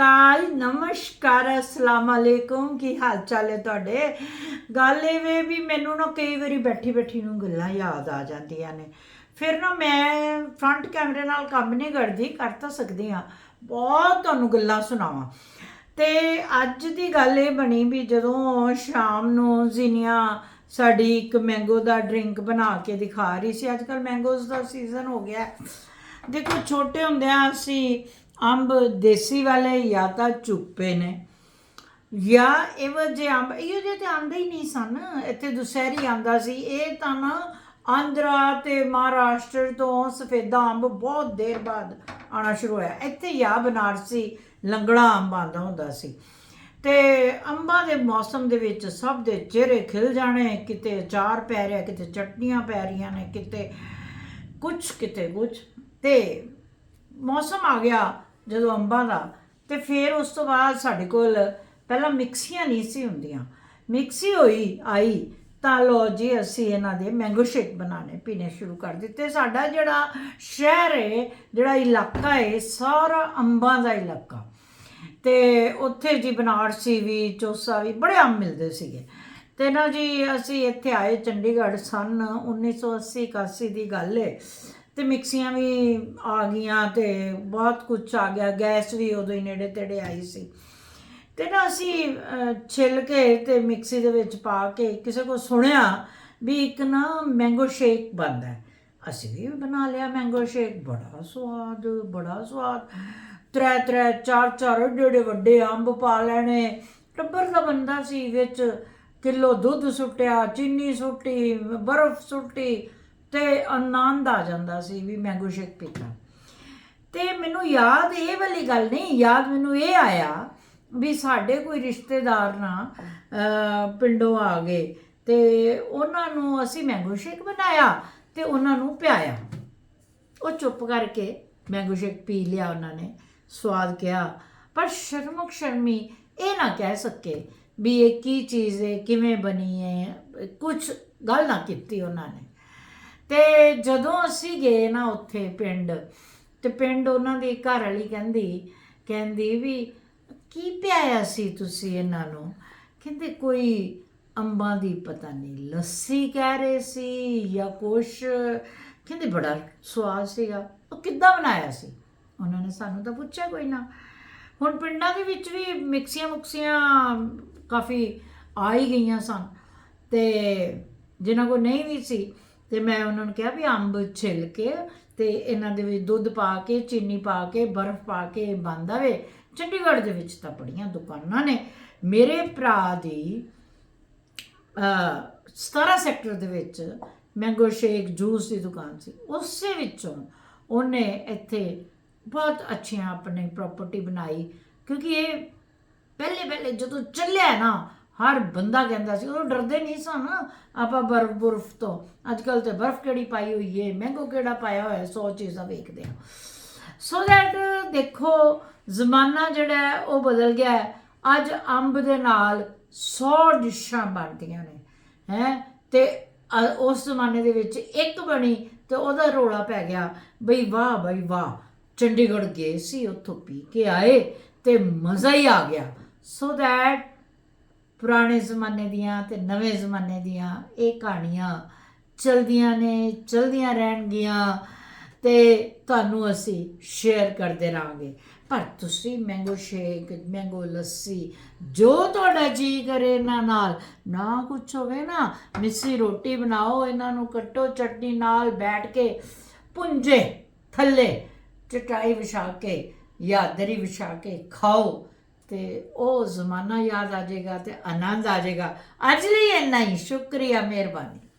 ਅਕਾਲ ਨਮਸਕਾਰ, ਅਸਲਾਮ ਅਲੈਕੁਮ। ਕੀ ਹਾਲ ਚਾਲ ਹੈ ਤੁਹਾਡੇ? ਗੱਲ ਇਹ ਵੇ ਵੀ ਮੈਨੂੰ ਨਾ ਕਈ ਵਾਰੀ ਬੈਠੀ ਬੈਠੀ ਨੂੰ ਗੱਲਾਂ ਯਾਦ ਆ ਜਾਂਦੀਆਂ ਨੇ। ਫਿਰ ਨਾ ਮੈਂ ਫਰੰਟ ਕੈਮਰੇ ਨਾਲ ਕੰਮ ਨਹੀਂ ਕਰਦੀ, ਕਰ ਤਾਂ ਸਕਦੀ ਆ ਬਹੁਤ ਤੁਹਾਨੂੰ ਗੱਲਾਂ ਸੁਣਾਵਾਂ। ਤੇ ਅੱਜ ਦੀ ਗੱਲ ਇਹ ਬਣੀ ਵੀ ਜਦੋਂ ਸ਼ਾਮ ਨੂੰ ਜ਼ੀਨੀਆ ਸਾਡੀ ਇੱਕ ਮੈਂਗੋ ਦਾ ਡਰਿੰਕ ਬਣਾ ਕੇ ਦਿਖਾ ਰਹੀ ਸੀ, ਅੱਜ ਕੱਲ ਮੈਂਗੋਜ਼ ਦਾ ਸੀਜ਼ਨ ਹੋ ਗਿਆ। ਦੇਖੋ, ਛੋਟੇ ਹੁੰਦਿਆਂ ਅਸੀਂ ਅੰਬ ਦੇਸੀ ਵਾਲੇ ਜਾਂ ਤਾਂ ਚੁੱਪੇ ਨੇ। ਜਾਂ ਇਹੋ ਜਿਹੇ ਅੰਬ, ਇਹੋ ਜਿਹੇ ਤੇ ਆਂਦੇ ਹੀ ਨਹੀਂ ਸਨ। ਇੱਥੇ ਦੁਸਹਿਰੀ ਆਂਦਾ ਸੀ। ਇਹ ਤਾਂ ਨਾ ਆਂਧਰਾ ਤੇ ਮਹਾਰਾਸ਼ਟਰ ਤੋਂ ਸਫੇਦਾ ਅੰਬ ਬਹੁਤ ਦੇਰ ਬਾਅਦ ਆਣਾ ਸ਼ੁਰੂ ਹੋਇਆ। ਇੱਥੇ ਜਾਂ ਬਨਾਰਸੀ ਲੰਗੜਾ ਅੰਬ ਆਂਦਾ ਹੁੰਦਾ ਸੀ। ਤੇ ਅੰਬਾਂ ਦੇ ਮੌਸਮ ਦੇ ਵਿੱਚ ਸਭ ਦੇ ਚਿਹਰੇ ਖਿਲ ਜਾਣੇ। ਕਿਤੇ ਅਚਾਰ ਪੈ ਰਿਹਾ, ਕਿਤੇ ਚਟਨੀਆਂ ਪੈ ਰਹੀਆਂ ਨੇ, ਕਿਤੇ ਕੁਛ, ਕਿਤੇ ਕੁਝ ਤੇ ਮੌਸਮ ਆ ਗਿਆ। ਜਦੋਂ ਅੰਬਾਂ ਦਾ, ਤੇ ਫਿਰ ਉਸ ਤੋਂ ਬਾਅਦ ਸਾਡੇ ਕੋਲ ਪਹਿਲਾਂ ਮਿਕਸੀਆਂ ਨਹੀਂ ਸੀ ਹੁੰਦੀਆਂ। ਮਿਕਸੀ ਹੋਈ, ਆਈ, ਤਾਂ ਲੋ ਜੀ ਅਸੀਂ ਇਹਨਾਂ ਦੇ ਮੈਂਗੋ ਸ਼ੇਕ ਬਣਾਉਣੇ, ਪੀਣੇ ਸ਼ੁਰੂ ਕਰ ਦਿੱਤੇ। ਸਾਡਾ ਜਿਹੜਾ ਸ਼ਹਿਰ ਹੈ ਜਿਹੜਾ ਇਲਾਕਾ ਹੈ ਸਾਰਾ ਅੰਬਾਂ ਦਾ ਇਲਾਕਾ। ਤੇ ਉੱਥੇ ਜੀ ਬਨਾਰਸੀ ਵੀ, ਚੋਸਾ ਵੀ ਬੜੇ ਅੰਬ ਮਿਲਦੇ ਸੀਗੇ। ਤੇ ਨਾ ਜੀ ਅਸੀਂ ਇੱਥੇ ਆਏ ਚੰਡੀਗੜ੍ਹ, ਸਨ 1980 81 ਦੀ ਗੱਲ ਹੈ ਤੇ ਮਿਕਸੀਆਂ ਵੀ ਆ ਗਈਆਂ ਤੇ ਬਹੁਤ ਕੁਝ ਆ ਗਿਆ। ਗੈਸ ਵੀ ਉਦੋਂ ਹੀ ਨੇੜੇ ਤੇੜੇ ਆਈ ਸੀ। ਤੇ ਨਾ ਅਸੀਂ ਛਿੱਲ ਕੇ ਤੇ ਮਿਕਸੀ ਦੇ ਵਿੱਚ ਪਾ ਕੇ ਕਿਸੇ ਕੋ ਸੁਣਿਆ ਵੀ ਇੱਕ ਨਾ ਮੈਂਗੋ ਸ਼ੇਕ ਬਣਦਾ ਅਸੀਂ ਵੀ ਬਣਾ ਲਿਆ ਮੈਂਗੋ ਸ਼ੇਕ। ਬੜਾ ਸਵਾਦ ਬੜਾ ਸਵਾਦ। ਤਰੇ ਤਰੇ, ਚਾਰ ਚਾਰ, ਏਡੇ ਏਡੇ ਵੱਡੇ ਅੰਬ ਪਾ ਲੈਣੇ। ਟੱਬਰ ਦਾ ਬੰਦਾ ਸੀ ਵਿੱਚ। ਕਿਲੋ ਦੁੱਧ ਸੁੱਟਿਆ, ਚੀਨੀ ਸੁੱਟੀ, ਬਰਫ਼ ਸੁੱਟੀ। ਤੇ ਆਨੰਦ ਆ ਜਾਂਦਾ ਸੀ ਵੀ ਮੈਂਗੋ ਸ਼ੇਕ ਪੀਤਾ ਤੇ ਮੈਨੂੰ ਯਾਦ ਇਹ ਵਾਲੀ ਗੱਲ ਨਹੀਂ, ਯਾਦ ਮੈਨੂੰ ਇਹ ਆਇਆ ਵੀ ਸਾਡੇ ਕੋਈ ਰਿਸ਼ਤੇਦਾਰ ਨਾ ਪਿੰਡੋਂ ਆ ਗਏ ਤੇ ਉਹਨਾਂ ਨੂੰ ਅਸੀਂ ਮੈਂਗੋ ਸ਼ੇਕ ਬਣਾਇਆ ਤੇ ਉਹਨਾਂ ਨੂੰ ਪਿਆਇਆ। ਉਹ ਚੁੱਪ ਕਰਕੇ ਮੈਂਗੋ ਸ਼ੇਕ ਪੀ ਲਿਆ ਉਹਨਾਂ ਨੇ, ਸਵਾਦ ਕਿਹਾ। ਪਰ ਸ਼ਰਮਕ ਸ਼ਰਮੀ ਇਹ ਨਾ ਕਹਿ ਸਕੇ ਵੀ ਇਹ ਕੀ ਚੀਜ਼ ਹੈ, ਕਿਵੇਂ ਬਣੀ ਹੈ ਕੁਝ ਗੱਲ ਨਾ ਕੀਤੀ ਉਹਨਾਂ ਨੇ। ਤੇ ਜਦੋਂ ਅਸੀਂ ਗਏ ਨਾ ਉੱਥੇ ਪਿੰਡ, ਤੇ ਪਿੰਡ ਉਹਨਾਂ ਦੀ ਘਰ ਵਾਲੀ ਕਹਿੰਦੀ ਕਹਿੰਦੀ ਵੀ ਕੀ ਪਿਆਇਆ ਸੀ ਤੁਸੀਂ ਇਹਨਾਂ ਨੂੰ? ਕਹਿੰਦੇ ਕੋਈ ਅੰਬਾਂ ਦੀ ਪਤਾ ਨਹੀਂ, ਲੱਸੀ ਕਹਿ ਰਹੇ ਸੀ ਜਾਂ ਕੁਛ। ਕਹਿੰਦੇ ਬੜਾ ਸਵਾਦ ਸੀਗਾ। ਉਹ ਕਿੱਦਾਂ ਬਣਾਇਆ ਸੀ? ਉਹਨਾਂ ਨੇ ਸਾਨੂੰ ਤਾਂ ਪੁੱਛਿਆ ਕੋਈ ਨਾ। ਹੁਣ ਪਿੰਡਾਂ ਦੇ ਵਿੱਚ ਵੀ ਮਿਕਸੀਆਂ ਮੁਕਸੀਆਂ ਕਾਫੀ ਆ ਹੀ ਗਈਆਂ ਸਨ। ਤੇ ਜਿਨ੍ਹਾਂ ਕੋਲ ਨਹੀਂ ਵੀ ਸੀ ਤੇ ਮੈਂ ਉਹਨਾਂ ਨੂੰ ਕਿਹਾ ਵੀ ਅੰਬ ਛਿੱਲ ਕੇ ਤੇ ਇਹਨਾਂ ਦੇ ਵਿੱਚ ਦੁੱਧ ਪਾ ਕੇ, ਚੀਨੀ ਪਾ ਕੇ, ਬਰਫ਼ ਪਾ ਕੇ ਬੰਦ ਆਵੇ ਚੰਡੀਗੜ੍ਹ ਦੇ ਵਿੱਚ ਤਾਂ ਬੜੀਆਂ ਦੁਕਾਨਾਂ ਨੇ। ਮੇਰੇ ਭਰਾ ਦੀ ਅ 17 ਸੈਕਟਰ ਦੇ ਵਿੱਚ ਮੈਂਗੋ ਸ਼ੇਕ ਜੂਸ ਦੀ ਦੁਕਾਨ ਸੀ। ਉਸੇ ਵਿੱਚੋਂ ਉਹਨੇ ਇੱਥੇ ਬਹੁਤ ਅੱਛੀਆਂ ਆਪਣੀ ਪ੍ਰਾਪਰਟੀ ਬਣਾਈ। ਕਿਉਂਕਿ ਇਹ ਪਹਿਲੇ ਪਹਿਲੇ ਜਦੋਂ ਚੱਲਿਆ ਨਾ ਹਰ ਬੰਦਾ ਕਹਿੰਦਾ ਸੀ, ਉਹ ਡਰਦੇ ਨਹੀਂ ਸਨ ਆਪਾਂ ਬਰਫ਼ ਬਰਫ਼ ਤੋਂ। ਅੱਜ ਕੱਲ ਤੇ ਬਰਫ਼ ਕਿਹੜੀ ਪਾਈ ਹੋਈ ਹੈ ਮੈਂਗੋ ਕਿਹੜਾ ਪਾਇਆ ਹੋਇਆ ਹੈ 100 ਚੀਜ਼ਾਂ ਵੇਖਦੇ ਆ। ਸੋ ਦੈਟ ਦੇਖੋ, ਜ਼ਮਾਨਾ ਜਿਹੜਾ ਉਹ ਬਦਲ ਗਿਆ ਹੈ। ਅੱਜ ਅੰਬ ਦੇ ਨਾਲ 100 ਡਿਸ਼ਾਂ ਬਣਦੀਆਂ ਨੇ, ਹੈ? ਤੇ ਉਸ ਜ਼ਮਾਨੇ ਦੇ ਵਿੱਚ ਇੱਕ ਬਣੀ ਤੇ ਉਹਦਾ ਰੋਲਾ ਪੈ ਗਿਆ, ਬਈ ਵਾਹ ਬਈ ਵਾਹ, ਚੰਡੀਗੜ੍ਹ ਗਏ ਸੀ ਉੱਥੋਂ ਪੀ ਕੇ ਆਏ ਤੇ ਮਜ਼ਾ ਹੀ ਆ ਗਿਆ। ਸੋ ਦੈਟ ਪੁਰਾਣੇ ਜ਼ਮਾਨੇ ਦੀਆਂ ਤੇ ਨਵੇਂ ਜ਼ਮਾਨੇ ਦੀਆਂ ਇਹ ਕਹਾਣੀਆਂ ਚਲਦੀਆਂ ਨੇ, ਚਲਦੀਆਂ ਰਹਿਣਗੀਆਂ ਤੇ ਤੁਹਾਨੂੰ ਅਸੀਂ ਸ਼ੇਅਰ ਕਰਦੇ ਰਾਂਗੇ ਪਰ ਤੁਸੀਂ ਮੈਂਗੋ ਸ਼ੇਕ ਮੈਂਗੋ ਲੱਸੀ, ਜੋ ਤੁਹਾਡਾ ਜੀ ਕਰੇ ਇਹਨਾਂ ਨਾਲ, ਨਾ ਕੁਛ ਹੋਵੇ ਨਾ, ਮਿੱਸੀ ਰੋਟੀ ਬਣਾਓ, ਇਹਨਾਂ ਨੂੰ ਕੱਟੋ ਚਟਨੀ ਨਾਲ ਬੈਠ ਕੇ, ਪੁੰਜੇ ਥੱਲੇ, ਚਟਾਈ ਵਿਛਾ ਕੇ ਜਾਂ ਦਰੀ ਵਿਛਾ ਕੇ ਖਾਓ। ਤੇ ਉਹ ਜ਼ਮਾਨਾ ਯਾਦ ਆ ਜਾਏਗਾ ਤੇ ਆਨੰਦ ਆ ਜਾਏਗਾ। ਅੱਜ ਲਈ ਇੰਨਾ ਹੀ। ਸ਼ੁਕਰੀਆ, ਮਿਹਰਬਾਨੀ।